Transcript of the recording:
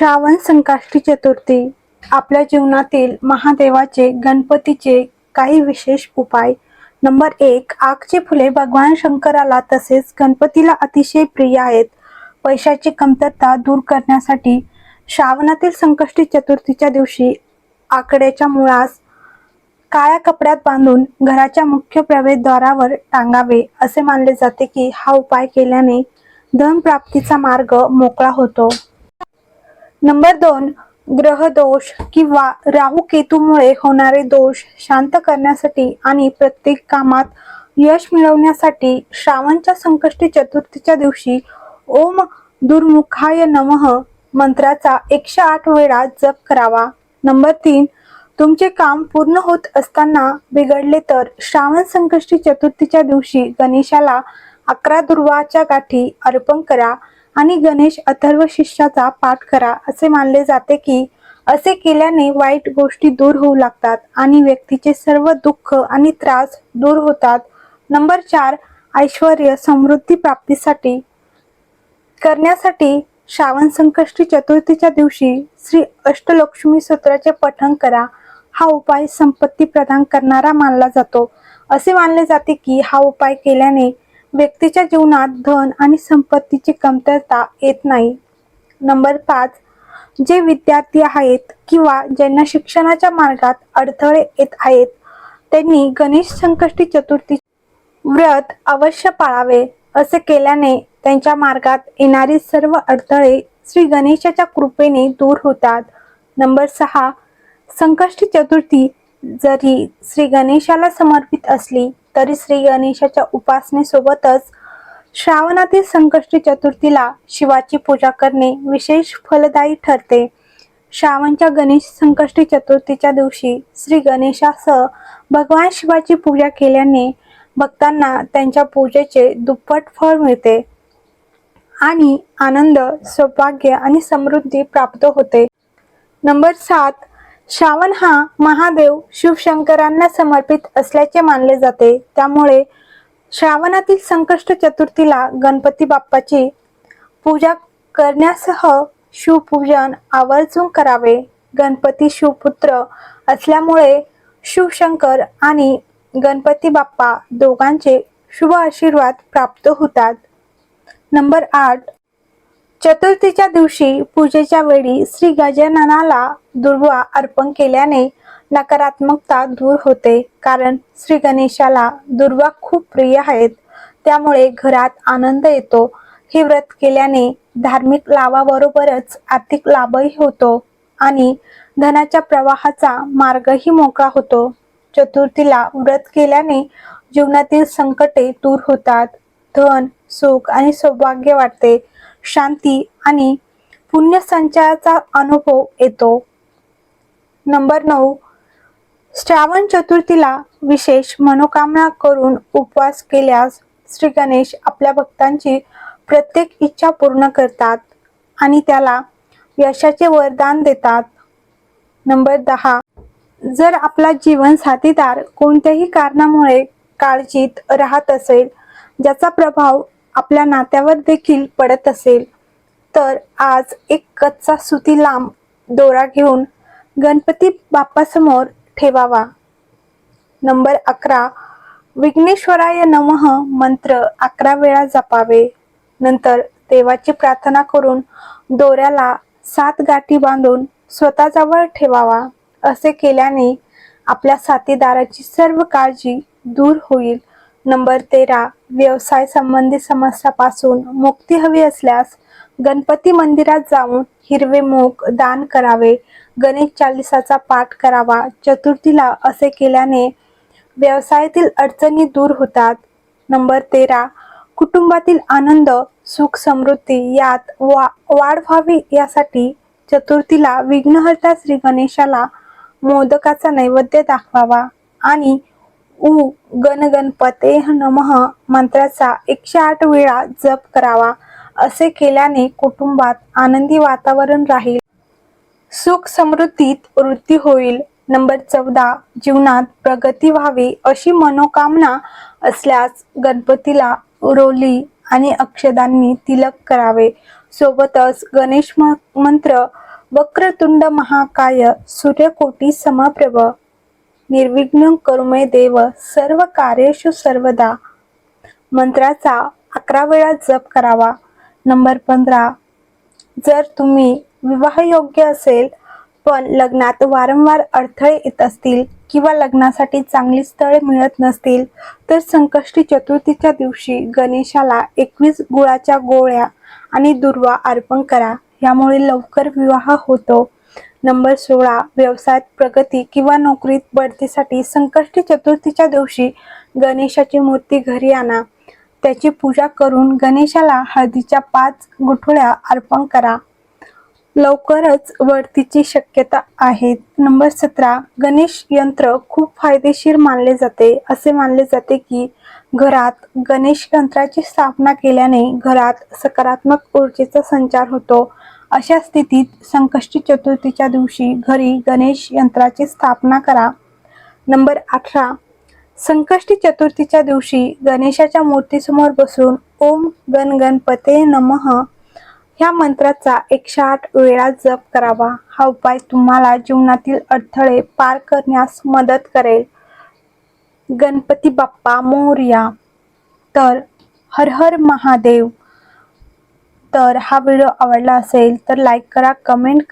श्रावण संकाष्टी चतुर्थी. आपल्या जीवनातील महादेवाचे गणपतीचे काही विशेष उपाय. नंबर एक आगची फुले भगवान शंकराला तसेच गणपतीला अतिशय प्रिय आहेत. पैशाची कमतरता दूर करण्यासाठी श्रावणातील संकष्टी चतुर्थीच्या दिवशी आकड्याच्या मुळास काळ्या कपड्यात बांधून घराच्या मुख्य प्रवेशद्वारावर टांगावे असे मानले जाते की हा उपाय केल्याने धन प्राप्तीचा मार्ग मोकळा होतो. नंबर दोन ग्रह दोष किंवा राहू केतूमुळे होणारे दोष शांत करण्यासाठी आणि प्रत्येक कामात यश मिळवण्यासाठी श्रावणच्या संकष्टी चतुर्थीच्या दिवशी ओम दुर्मुखाय नमः मंत्राचा एकशे आठ वेळा जप करावा. नंबर तीन तुमचे काम पूर्ण होत असताना बिघडले तर श्रावण संकष्टी चतुर्थीच्या दिवशी गणेशाला अकरा दुर्वाच्या गाठी अर्पण करा. आणि गणेश अथर्व शिष्याचा पाठ करा असे मानले जाते की असे केल्याने वाईट गोष्टी दूर होऊ लागतात आणि व्यक्तीचे सर्व दुःख आणि त्रास दूर होतात. नंबर चार ऐश्वर समृद्धी प्राप्तीसाठी करण्यासाठी श्रावण संकष्टी चतुर्थीच्या दिवशी श्री अष्टलक्ष्मी सूत्राचे पठण करा. हा उपाय संपत्ती प्रदान करणारा मानला जातो. असे मानले जाते की हा उपाय केल्याने व्यक्तीच्या जीवनात धन आणि संपत्तीची कमतरता येत नाही. नंबर पाच जे विद्यार्थी आहेत किंवा ज्यांना शिक्षणाच्या मार्गात अडथळे येत आहेत त्यांनी गणेश संकष्टी चतुर्थी व्रत अवश्य पाळावे असे केल्याने त्यांच्या मार्गात येणारी सर्व अडथळे श्री गणेशाच्या कृपेने दूर होतात. नंबर सहा संकष्टी चतुर्थी जरी श्री गणेशाला समर्पित असली तरी श्री गणेशाच्या उपासनेसोबतच श्रावणातील संकष्टी चतुर्थीला शिवाची पूजा करणे विशेष फलदायी ठरते. श्रावणच्या गणेश संकष्टी चतुर्थीच्या दिवशी श्री गणेशासह भगवान शिवाची पूजा केल्याने भक्तांना त्यांच्या पूजेचे दुप्पट फळ मिळते आणि आनंद सौभाग्य आणि समृद्धी प्राप्त होते. नंबर सात श्रावण हा महादेव शिवशंकरांना समर्पित असल्याचे मानले जाते. त्यामुळे श्रावणातील संकष्ट चतुर्थीला गणपती बाप्पाची पूजा करण्यासह शिवपूजन आवर्जून करावे. गणपती शिवपुत्र असल्यामुळे शिवशंकर आणि गणपती बाप्पा दोघांचे शुभ आशीर्वाद प्राप्त होतात. नंबर आठ चतुर्थीच्या दिवशी पूजेच्या वेळी श्री गजाननाला दुर्वा अर्पण केल्याने नकारात्मकता दूर होते. कारण श्री गणेशाला दुर्वा खूप प्रिय आहेत. त्यामुळे घरात आनंद येतो. हे व्रत केल्याने धार्मिक लाभाबरोबरच आर्थिक लाभही होतो आणि धनाच्या प्रवाहाचा मार्गही मोकळा होतो. चतुर्थीला व्रत केल्याने जीवनातील संकटे दूर होतात. धन सुख आणि सौभाग्य वाटते. शांती आणि पुण्यसंचयाचा अनुभव येतो. नंबर नऊ. श्रावण चतुर्थीला विशेष मनोकामना करून उपवास केल्यास श्री गणेश आपल्या भक्तांची प्रत्येक इच्छा पूर्ण करतात आणि त्याला यशाचे वरदान देतात. नंबर दहा. जर आपला जीवन साथीदार कोणत्याही कारणामुळे काळजीत राहत असेल ज्याचा प्रभाव आपल्या नात्यावर देखील पडत असेल तर आज एक कच्चा सुती लांब दोरा घेऊन गणपती बाप्पासमोर ठेवावा. नंबर अकरा विघ्नेश्वराय नमः मंत्र अकरा वेळा जपावे. नंतर देवाची प्रार्थना करून दोऱ्याला सात गाठी बांधून स्वतःजवळ ठेवावा. असे केल्याने आपल्या साथीदाराची सर्व काळजी दूर होईल. नंबर तेरा व्यवसाय संबंधी समस्यापासून मुक्ती हवी असल्यास गणपती मंदिरात जाऊन हिरवे मूग दान करावे गणेश चालिसाचा पाठ करावा चतुर्थीला असे केल्याने व्यवसायातील अडचणी दूर होतात. नंबर तेरा कुटुंबातील आनंद सुख समृद्धी यात वा वाढ व्हावी यासाठी चतुर्थीला विघ्नहर्ता श्री गणेशाला मोदकाचा नैवेद्य दाखवावा आणि उ गण गणपते नमः मंत्राचा एकशे आठ वेळा जप करावा असे केल्याने कुटुंबात आनंदी वातावरण राहील. सुख समृद्धीत वृद्धी होईल. नंबर चौदा जीवनात प्रगती व्हावी अशी मनोकामना असल्यास गणपतीला रोली आणि अक्षदांनी तिलक करावे. सोबतच गणेश मंत्र वक्रतुंड महाकाय सूर्यकोटी समप्रभ निर्विघ्न करुमे देव सर्व कार्येषु सर्वदा. मंत्राचा अकरा वेळा जप करावा. नंबर पंधरा जर तुम्ही विवाहयोग्य असेल पण लग्नात वारंवार अडथळे येत असतील किंवा लग्नासाठी चांगली स्थळे मिळत नसतील तर संकष्टी चतुर्थीच्या दिवशी गणेशाला एकवीस गुळाच्या गोळ्या आणि दुर्वा अर्पण करा. यामुळे लवकर विवाह होतो. नंबर सोळा व्यवसायात प्रगती किंवा नोकरीत बढतीसाठी संकष्टी चतुर्थीच्या दिवशी गणेशाची मूर्ती घरी आणा. त्याची पूजा करून गणेशाला हळदीच्या पाच गुठळ्या अर्पण करा. लवकरच वळतीची शक्यता आहे. नंबर सतरा गणेश यंत्र खूप फायदेशीर मानले जाते. असे मानले जाते की घरात गणेश यंत्राची स्थापना केल्याने घरात सकारात्मक ऊर्जेचा संचार होतो. अशा स्थितीत संकष्टी चतुर्थीच्या दिवशी घरी गणेश यंत्राची स्थापना करा. नंबर अठरा. संकष्टी चतुर्थीच्या दिवशी गणेशाच्या मूर्तीसमोर बसून ओम गण गणपते नमः ह्या मंत्राचा एकशे आठ वेळा जप करावा. हा उपाय तुम्हाला जीवनातील अडथळे पार करण्यास मदत करेल. गणपती बाप्पा मोर्या. तर हर हर महादेव. तर हा व्हिडिओ आवडला असेल तर लाईक करा कमेंट